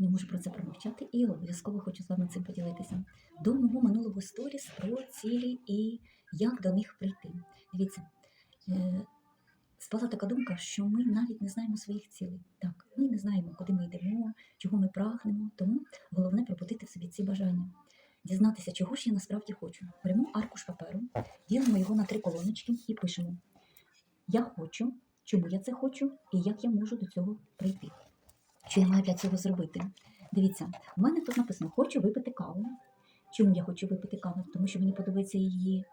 не можу про це промовчати і обов'язково хочу з вами цим поділитися. До мого минулого сторіс про цілі і як до них прийти. Дивіться, е, спала така думка, що ми навіть не знаємо своїх цілей. Так, ми не знаємо, куди ми йдемо, чого ми прагнемо, тому головне пробудити собі ці бажання. Дізнатися, чого ж я насправді хочу. Беремо аркуш паперу, ділимо його на три колоночки і пишемо: Я хочу, чому я це хочу і як я можу до цього прийти. Що я маю для цього зробити? Дивіться, у мене тут написано: хочу випити каву. Чому я хочу випити каву? Тому що мені подобається її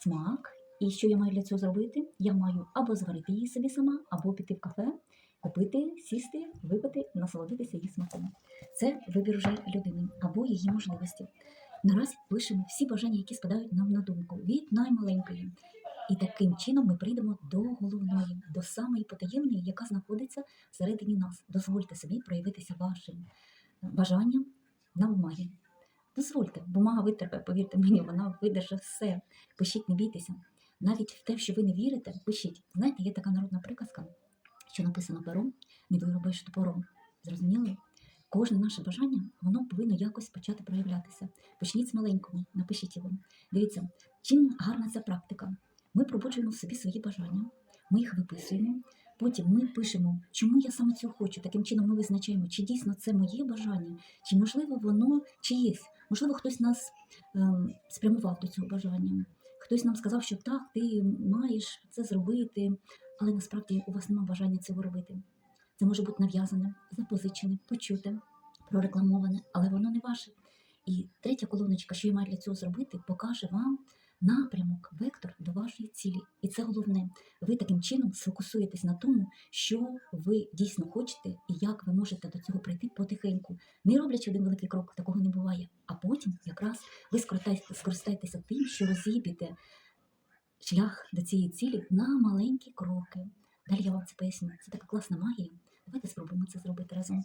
смак. І що я маю для цього зробити? Я маю або зварити її собі сама, або піти в кафе, купити, сісти, випити, насолодитися її смаком. Це вибір вже людини або її можливості. Наразі пишемо всі бажання, які спадають нам на думку, від наймаленької. І таким чином ми прийдемо до головної, до самої потаємної, яка знаходиться всередині нас. Дозвольте собі проявитися вашим бажанням на бумагі. Дозвольте, бумага витерпе, повірте мені, вона видержа все. Пишіть, не бійтеся. Навіть в те, що ви не вірите, пишіть. Знаєте, є така народна приказка, що написано пером, не виробиш топором. Зрозуміли? Кожне наше бажання, воно повинно якось почати проявлятися. Почніть з маленького, напишіть його. Дивіться, чим гарна ця практика. Ми пробуджуємо в собі свої бажання, ми їх виписуємо. Потім ми пишемо, чому я саме цього хочу. Таким чином ми визначаємо, чи дійсно це моє бажання, чи можливо воно чиєсь. Можливо, хтось нас ем, спрямував до цього бажання. Хтось нам сказав, що так, ти маєш це зробити, але насправді у вас немає бажання цього робити. Це може бути нав'язане, запозичене, почуте, прорекламоване, але воно не ваше. І третя колоночка, що я маю для цього зробити, покаже вам напрямок, вектор до вашої цілі. І це головне. Ви таким чином сфокусуєтесь на тому, що ви дійсно хочете і як ви можете до цього прийти потихеньку, не роблячи один великий крок, такого не буває. А потім якраз ви скористаєтеся, тим, що розіб'єте шлях до цієї цілі на маленькі кроки. Далі я вам це поясню. Це така класна магія. Давайте спробуємо це зробити разом.